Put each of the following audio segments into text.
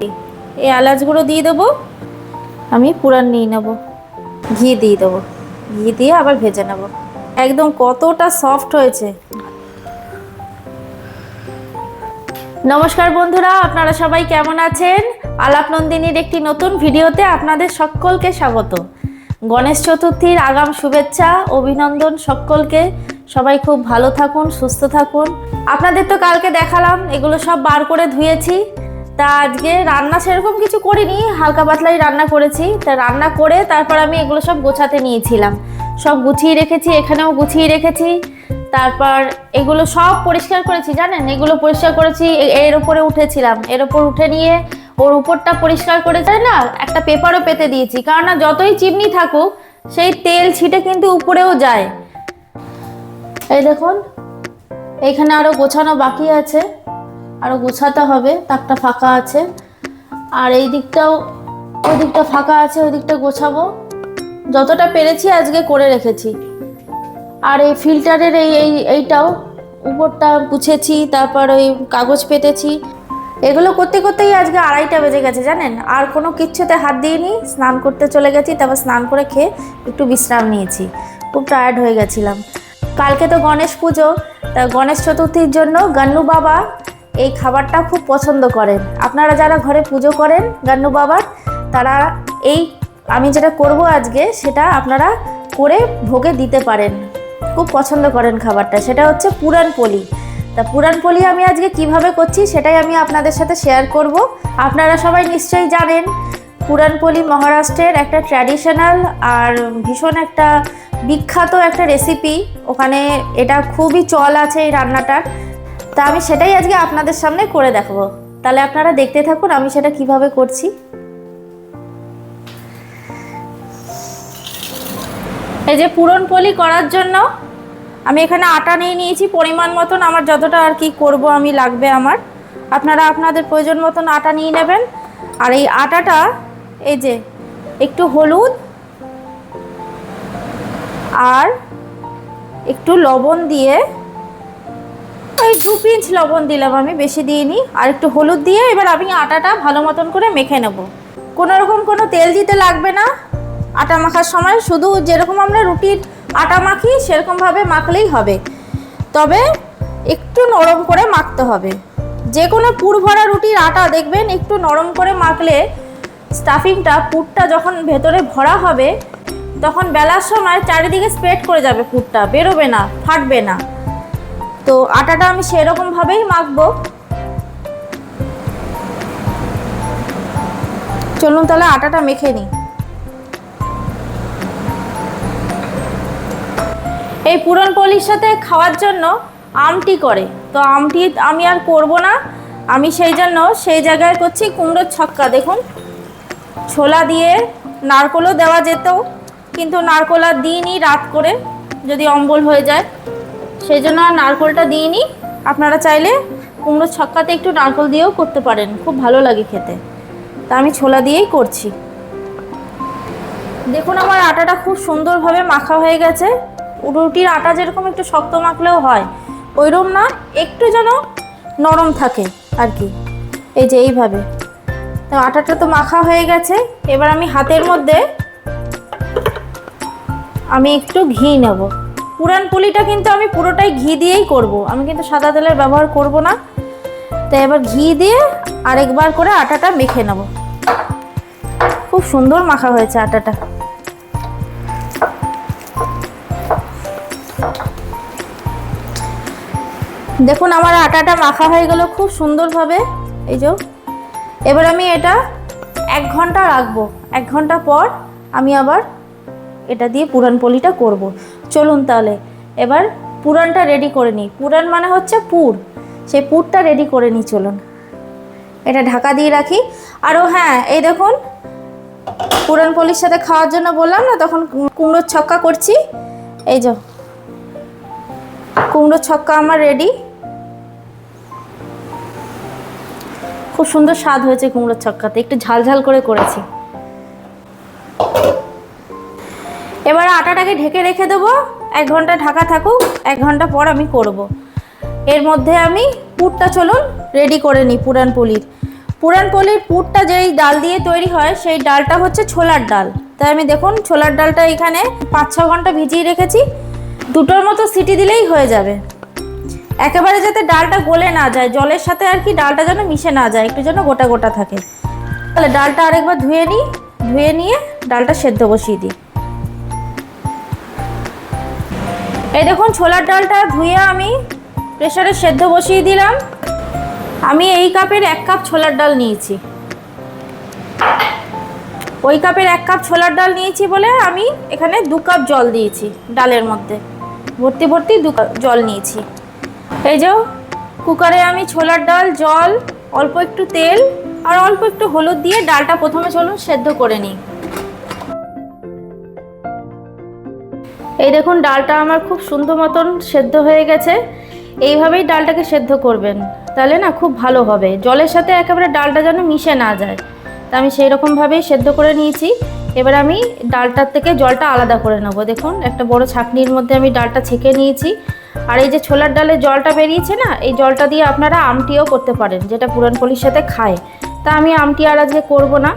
এই এলাচগুলো দিয়ে দেবো। আমি পুরান নিয়ে নেব। ঘি দিয়ে দেবো। ঘি দিয়ে আবার ভেজে নেব। একদম কতটা সফট হয়েছে। নমস্কার বন্ধুরা, আপনারা সবাই কেমন আছেন? আলাপ নন্দিনীর একটি নতুন ভিডিওতে আপনাদের সকলকে স্বাগত। গণেশ চতুর্থীর আগাম শুভেচ্ছা, অভিনন্দন সকলকে। সবাই খুব ভালো থাকুন, সুস্থ থাকুন। আপনাদের তো কালকে দেখালাম, এগুলো সব বার করে ধুয়েছি। তা আজকে রান্না সেরকম কিছু করিনি, হালকা পাতলাই রান্না করেছি। তা রান্না করে তারপর আমি এগুলো সব গোছাতে নিয়েছিলাম। সব গুছিয়ে রেখেছি, এখানেও গুছিয়ে রেখেছি। তারপর এগুলো সব পরিষ্কার করেছি, জানেন? এগুলো পরিষ্কার করেছি এর ওপরে উঠেছিলাম। এর ওপর উঠে নিয়ে ওর উপরটা পরিষ্কার করে যায় না, একটা পেপারও পেতে দিয়েছি। কারণ না যতই চিমনি থাকুক, সেই তেল ছিটে কিন্তু উপরেও যায়। এই দেখুন, এইখানে আরও গোছানো বাকি আছে। আরও গোছাতে হবে, তাকটা ফাঁকা আছে। আর এই দিকটাও, ওই দিকটা ফাঁকা আছে, ওই দিকটা গোছাবো। যতটা পেরেছি আজকে করে রেখেছি। আর এই ফিল্টারের এই এই, এইটাও, উপরটা পুছেছি, তারপর ওই কাগজ পেতেছি। এগুলো করতে করতেই আজকে আড়াইটা বেজে গেছে, জানেন? আর কোনো কিচ্ছুতে হাত দিইনি, স্নান করতে চলে গেছি, তারপর স্নান করে খেয়ে একটু বিশ্রাম নিয়েছি। খুব টায়ার্ড হয়ে গেছিলাম। কালকে তো গণেশ পুজো, তা গণেশ চতুর্থীর জন্য গান্নু বাবা এই খাবারটা খুব পছন্দ করেন। আপনারা যারা ঘরে পুজো করেন, গান্নু বাবার, তারা এই আমি যেটা করব আজকে, সেটা আপনারা করে ভোগে দিতে পারেন। খুব পছন্দ করেন খাবারটা। সেটা হচ্ছে পুরান পলি। তা পুরান পলি আমি আজকে কীভাবে করছি, সেটাই আমি আপনাদের সাথে শেয়ার করব। আপনারা সবাই নিশ্চয়ই জানেন পুরানপলি মহারাষ্ট্রের একটা ট্র্যাডিশনাল আর ভীষণ একটা বিখ্যাত একটা রেসিপি ওখানে এটা খুবই চল আছে এই রান্নাটার। তা আমি সেটাই আজকে আপনাদের সামনে করে দেখাবো। তাহলে আপনারা দেখতে থাকুন আমি সেটা কীভাবে করছি। এই যে পুরনপলি করার জন্য আমি এখানে আটা নিয়ে নিয়েছি, পরিমাণ মতন আমার যতটা আর কি করব আমি লাগবে আমার। আপনারা আপনাদের প্রয়োজন মতন আটা নিয়ে নেবেন। আর এই আটাটা, এই যে একটু হলুদ আর একটু লবণ দিয়ে ওই দু পিঞ্চ লবণ দিলাম আমি, বেশি দিইনি। আর একটু হলুদ দিয়ে এবার আমি আটাটা ভালো মতন করে মেখে নেব। কোনো রকম কোনো তেল দিতে লাগবে না। আটা মাখার সময় শুধু যেরকম আমরা রুটির আটা মাখি, সেরকমভাবে মাখলেই হবে। তবে একটু নরম করে মাখতে হবে। যে কোনো পুর ভরা রুটির আটা দেখবেন, একটু নরম করে মাখলে স্টাফিংটা, পুরটা যখন ভেতরে ভরা হবে, তখন বেলার সময় চারিদিকে স্প্রেড করে যাবে পুরটা, বেরোবে না, ফাটবে না। তো আটাটা আমি সেরকমভাবেই মাখবো। চলুন তাহলে আটাটা মেখে নিই। এই পুরনপলির সাথে খাওয়ার জন্য আমটি করে। তো আমটি আমি আর করব না। আমি সেই জন্য সেই জায়গায় করছি কুমড়োর ছক্কা, দেখুন। ছোলা দিয়ে নারকোলও দেওয়া যেত, কিন্তু নারকোল আর দিইনি রাত করে, যদি অম্বল হয়ে যায়। সেই জন্য আর নারকোলটা দিইনি। আপনারা চাইলে কুমড়োর ছক্কাতে একটু নারকোল দিয়েও করতে পারেন, খুব ভালো লাগে খেতে। তা আমি ছোলা দিয়েই করছি। দেখুন আমার আটাটা খুব সুন্দরভাবে মাখা হয়ে গেছে। রুটির আটা যেরকম একটু শক্ত মাখলেও হয়, ওইরকম না, একটু যেন নরম থাকে আর কি। এই যে এইভাবে। তো আটাটা তো মাখা হয়ে গেছে, এবার আমি হাতের মধ্যে আমি একটু ঘি নেব। পুরান পুলিটা কিন্তু আমি পুরোটাই ঘি দিয়েই করব। আমি কিন্তু সাদা তেলের ব্যবহার করব না। তো এবার ঘি দিয়ে আরেকবার করে আটাটা মেখে নেব। খুব সুন্দর মাখা হয়েছে আটাটা। দেখুন, আমার আটাটা মাখা হয়ে গেল খুব সুন্দরভাবে। এই যে, এবার আমি এটা এক ঘণ্টা রাখব। এক ঘণ্টা পর আমি আবার এটা দিয়ে পুরান পলিটা করব। চলুন তাহলে, এবার পুরানটা রেডি করে নিই। পুরান মানে হচ্ছে পুর। সেই পুরটা রেডি করে নিই, চলুন। এটা ঢাকা দিয়ে রাখি। আরও হ্যাঁ এই দেখুন পুরান পলির সাথে খাওয়ার জন্য বললাম না, তখন কুমড়োর ছক্কা করছি। এই যে, কুমড়োর ছক্কা আমার রেডি খুব সুন্দর স্বাদ হয়েছে কুমড়োর ছক্কাতে, একটু ঝাল ঝাল করে করেছি। এবার আটাটাকে ঢেকে রেখে দেবো। এক ঘণ্টা ঢাকা থাকুক, এক ঘণ্টা পর আমি করব। এর মধ্যে আমি পুরটা চলুন রেডি করে নিই, পুরান পুলির। পুরানপলির পুরটা যেই ডাল দিয়ে তৈরি হয়, সেই ডালটা হচ্ছে ছোলার ডাল। তাই আমি দেখুন, ছোলার ডালটা এখানে পাঁচ, ছ ঘণ্টা ভিজিয়ে রেখেছি। দুটোর মতো সিটি দিলেই হয়ে যাবে। একেবারে যাতে ডালটা গলে না যায়, জলের সাথে আর কি ডালটা যেন মিশে না যায়, একটু যেন গোটা গোটা থাকে। তাহলে ডালটা আরেকবার ধুয়ে নিই, ধুয়ে নিয়ে ডালটা সেদ্ধ বসিয়ে দিই। এই দেখুন, ছোলার ডালটা ধুয়ে আমি প্রেশারে সেদ্ধ বসিয়ে দিলাম। আমি এই কাপের এক কাপ ছোলার ডাল নিয়েছি। ওই কাপের এক কাপ ছোলার ডাল নিয়েছি বলে আমি এখানে দু কাপ জল দিয়েছি ডালের মধ্যে। ভর্তি ভর্তি দু কাপ জল নিয়েছি। এই যে কুকারে আমি ছোলার ডাল, জল, অল্প একটু তেল আর অল্প একটু হলুদ দিয়ে ডালটা প্রথমে চলুন সেদ্ধ করে নিই। এই দেখুন, ডালটা আমার খুব সুন্দর মতন সেদ্ধ হয়ে গেছে। এইভাবেই ডালটাকে সেদ্ধ করবেন। তাহলে না খুব ভালো হবে। জলের সাথে একেবারে ডালটা যেন মিশে না যায়। তা আমি সেই রকমভাবেই সেদ্ধ করে নিয়েছি। এবার আমি ডালটার থেকে জলটা আলাদা করে নেব। দেখুন, একটা বড় ছাঁকনির মধ্যে আমি ডালটা ছেঁকে নিয়েছি। আর এই যে ছোলার ডালের জলটা বেরিয়েছে না, এই জলটা দিয়ে আপনারা আমটিও করতে পারেন, যেটা পুরানপলির সাথে খায়। তা আমি আমটি আর আজকে করব না।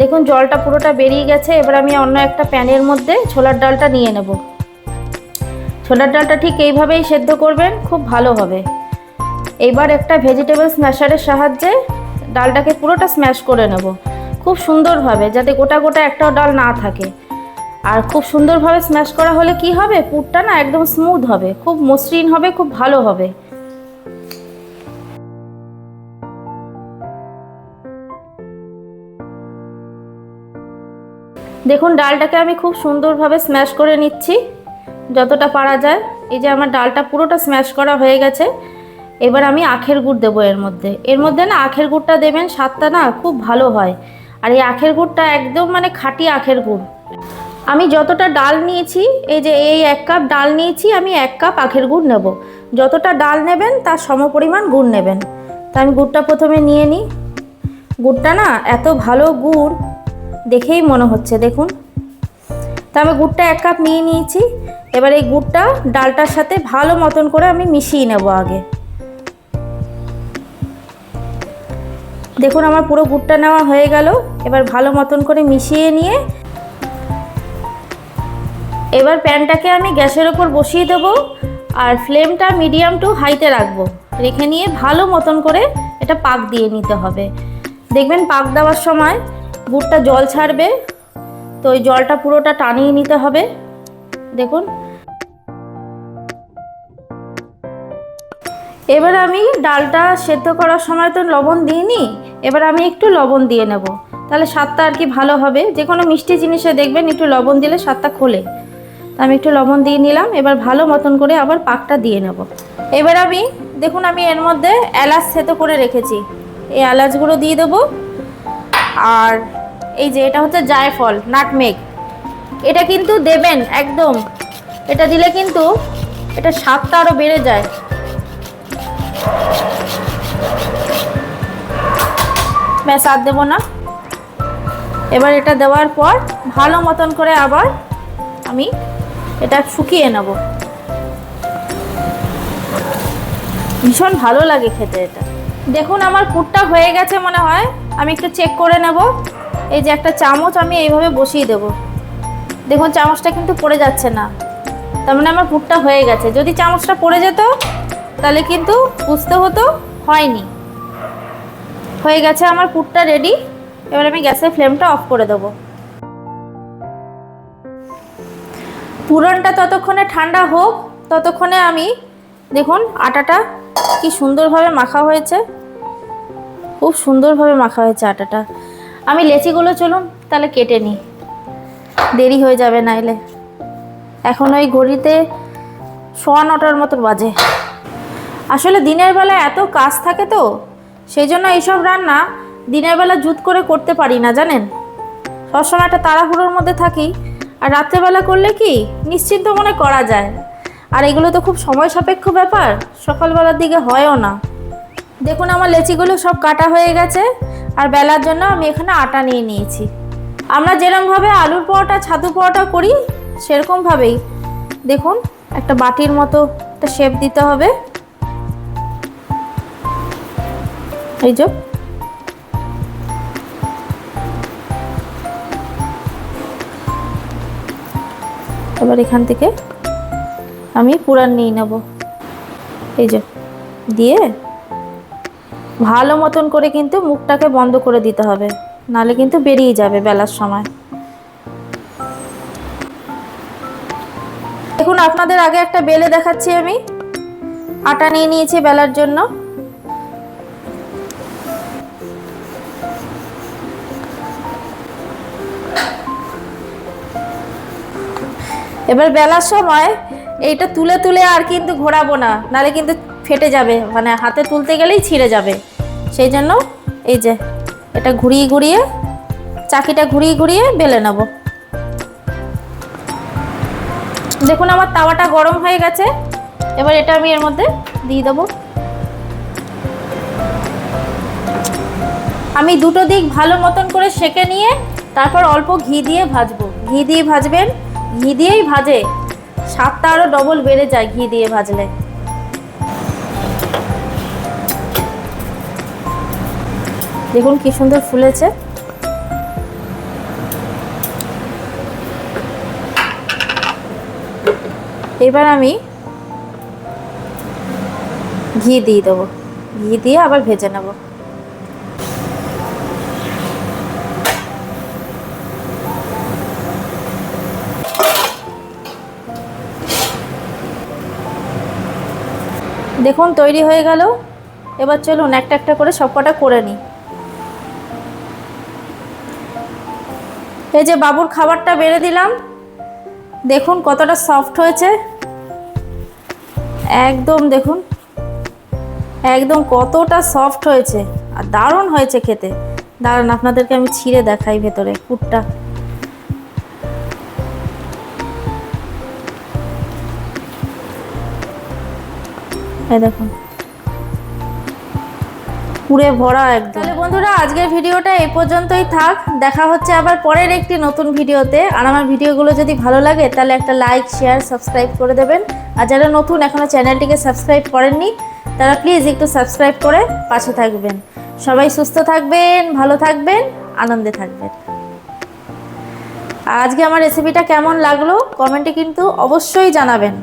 দেখুন, জলটা পুরোটা বেরিয়ে গেছে। এবার আমি অন্য একটা প্যানের মধ্যে ছোলার ডালটা নিয়ে নেব। ছোলার ডালটা ঠিক এইভাবেই সেদ্ধ করবেন, খুব ভালো হবে। এইবার একটা ভেজিটেবল স্ম্যাশারের সাহায্যে ডালটাকে পুরোটা স্ম্যাশ করে নেব। খুব সুন্দরভাবে যাতে গোটা গোটা একটাও ডাল না থাকে। আর খুব সুন্দরভাবে স্ম্যাশ করা হলে কি হবে? পুরটা না একদম স্মুথ হবে, খুব মসৃণ হবে, খুব ভালো হবে। দেখুন, ডালটাকে আমি খুব সুন্দরভাবে স্ম্যাশ করে নিচ্ছি, যতটা পারা যায়। এই যে আমার ডালটা পুরোটা স্ম্যাশ করা হয়ে গেছে। এবার আমি আখের গুড় দেবো এর মধ্যে। এর মধ্যে না, আখের গুড়টা দেবেন, স্বাদটা না খুব ভালো হয়। আর এই আখের গুড়টা একদম মানে খাঁটি আখের গুড়। আমি যতটা ডাল নিয়েছি, এই যে এই এক কাপ ডাল নিয়েছি, আমি এক কাপ আখের গুড় নেব। যতটা ডাল নেবেন, তার সমপরিমাণ গুড় নেবেন। তা আমি গুড়টা প্রথমে নিয়ে নিই। গুড়টা না, এত ভালো গুড় দেখেই মনে হচ্ছে, দেখুন। তা আমি গুড়টা এক কাপ নিয়ে নিয়েছি। এবার এই গুড়টা ডালটার সাথে ভালো মতন করে আমি মিশিয়ে নেব আগে। দেখুন, আমার পুরো গুড়টা নেওয়া হয়ে গেল। এবার ভালো মতন করে মিশিয়ে নিয়ে এবার প্যানটাকে আমি গ্যাসের ওপর বসিয়ে দেব আর ফ্লেমটা মিডিয়াম টু হাইতে রাখব। রেখে নিয়ে ভালো মতন করে এটা পাক দিয়ে নিতে হবে। দেখবেন পাক দেওয়ার সময় গুড়টা জল ছাড়বে, তো ওই জলটা পুরোটা টানিয়ে নিতে হবে। দেখুন। এবার আমি ডালটা সেদ্ধ করার সময় তো লবণ দিইনি, এবার আমি একটু লবণ দিয়ে নেব। তাহলে স্বাদটা আর কি ভালো হবে। যে কোনো মিষ্টি জিনিসে দেখবেন একটু লবণ দিলে স্বাদটা খোলে। আমি একটু লবণ দিয়ে নিলাম, এবার ভালো মতন করে আবার পাকটা দিয়ে নেব। এবার আমি, দেখুন আমি এর মধ্যে এলাচ থেতো করে রেখেছি। এই এলাচগুলো দিয়ে দেবো। আর এই যে, এটা হচ্ছে জায়ফল, নাটমেগ। এটা কিন্তু দেবেন, একদম। এটা দিলে কিন্তু এটা স্বাদটা আরও বেড়ে যায়। ব্যাস, আর দেবো না। এবার এটা দেওয়ার পর ভালো মতন করে আবার আমি এটা শুকিয়ে নেব। ভীষণ ভালো লাগে খেতে এটা। দেখুন, আমার পুরটা হয়ে গেছে মনে হয়। আমি একটু চেক করে নেব। এই যে একটা চামচ আমি এইভাবে বসিয়ে দেব। দেখুন, চামচটা কিন্তু পড়ে যাচ্ছে না। তার মানে আমার পুরটা হয়ে গেছে। যদি চামচটা পড়ে যেত, তাহলে কিন্তু বুঝতে হতো, হয়নি। হয়ে গেছে আমার পুরটা রেডি এবার আমি গ্যাসের ফ্লেমটা অফ করে দেবো। পুরনটা ততক্ষণে ঠান্ডা হোক, ততক্ষণে আমি, দেখুন, আটাটা কি সুন্দরভাবে মাখা হয়েছে। খুব সুন্দরভাবে মাখা হয়েছে আটাটা। আমি লেচিগুলো চলুন, তাহলে কেটে নিই। দেরি হয়ে যাবে নাইলে। এখন ওই ঘড়িতে সোয়া নটার মতো বাজে। আসলে দিনের বেলা এত কাজ থাকে তো, সেই জন্য এইসব রান্না দিনের বেলা জুত করে করতে পারি না, জানেন? সবসময় একটা তাড়াহুড়োর মধ্যে থাকি, আর রাত্রেবেলা করলে কি, নিশ্চিন্ত মনে করা যায়। আর এগুলো তো খুব সময় সাপেক্ষ ব্যাপার, সকালবেলার দিকে হয়ও না। দেখুন আমার লেচিগুলো সব কাটা হয়ে গেছে আর বেলার জন্য আমি এখানে আটা নিয়ে নিয়েছি। আমরা যেরমভাবে আলুর পরোটা, ছাতু পরোটা করি, সেরকমভাবেই। দেখুন, একটা বাটির মতো একটা শেপ দিতে হবে। এই যে। এবার এখান থেকে আমি পুরান নিয়ে নেব। এই যে, দিয়ে ভালো মতন করে কিন্তু মুখটাকে বন্ধ করে দিতে হবে। নালে কিন্তু বেরিয়ে যাবে বেলার সময়। দেখুন, আপনাদের আগে একটা বেলে দেখাচ্ছি আমি। আটা নিয়ে নিয়েছি বেলার জন্য। এবার বেলার সময় এইটা তুলে তুলে আর কিন্তু ঘোরাবো না। নালে কিন্তু ফেটে যাবে মানে হাতে তুলতে গেলেই ছিঁড়ে যাবে। সেই জন্য এই যে, এটা ঘুরিয়ে ঘুরিয়ে, চাকিটা ঘুরিয়ে ঘুরিয়ে বেলে নেব। দেখুন আমার তাওয়াটা গরম হয়ে গেছে, এবার এটা আমি এর মধ্যে দিয়ে দেবো। আমি দুটো দিক ভালো মতন করে সেকে নিয়ে তারপর অল্প ঘি দিয়ে ভাজবো। ঘি দিয়ে ভাজবেন, ঘি দিয়েই ভাজে। স্বাদটা আরও ডবল বেড়ে যায় ঘি দিয়ে ভাজলে। দেখুন কি সুন্দর ফুলেছে। এবার আমি ঘি দিয়ে দেবো। ঘি দিয়ে আবার ভেজে নেব। দেখুন তৈরি হয়ে গেল। এবার চলুন একটা একটা করে সবকটা করে নিই। এই যে বাবুর খাবারটা বেড়ে দিলাম। দেখুন কতটা সফট হয়েছে। একদম দেখুন। একদম কতটা সফট হয়েছে। আর দারুণ হয়েছে খেতে। দারুণ আপনাদেরকে আমি ছিঁড়ে দেখাই ভেতরে কুটটা দেখুন। পুরে ভরা একদম। তাহলে বন্ধুরা, আজকের ভিডিওটা এই পর্যন্তই থাক। দেখা হচ্ছে আবার পরের একটি নতুন ভিডিওতে। আর আমার ভিডিওগুলো যদি ভালো লাগে, তাহলে একটা লাইক শেয়ার সাবস্ক্রাইব করে দেবেন। আর যারা নতুন এখনও চ্যানেলটিকে সাবস্ক্রাইব করেননি, তারা প্লিজ একটু সাবস্ক্রাইব করে পাশে থাকবেন। সবাই সুস্থ থাকবেন, ভালো থাকবেন, আনন্দে থাকবেন। আজকে আমার রেসিপিটা কেমন লাগল? কমেন্টে কিন্তু অবশ্যই জানাবেন।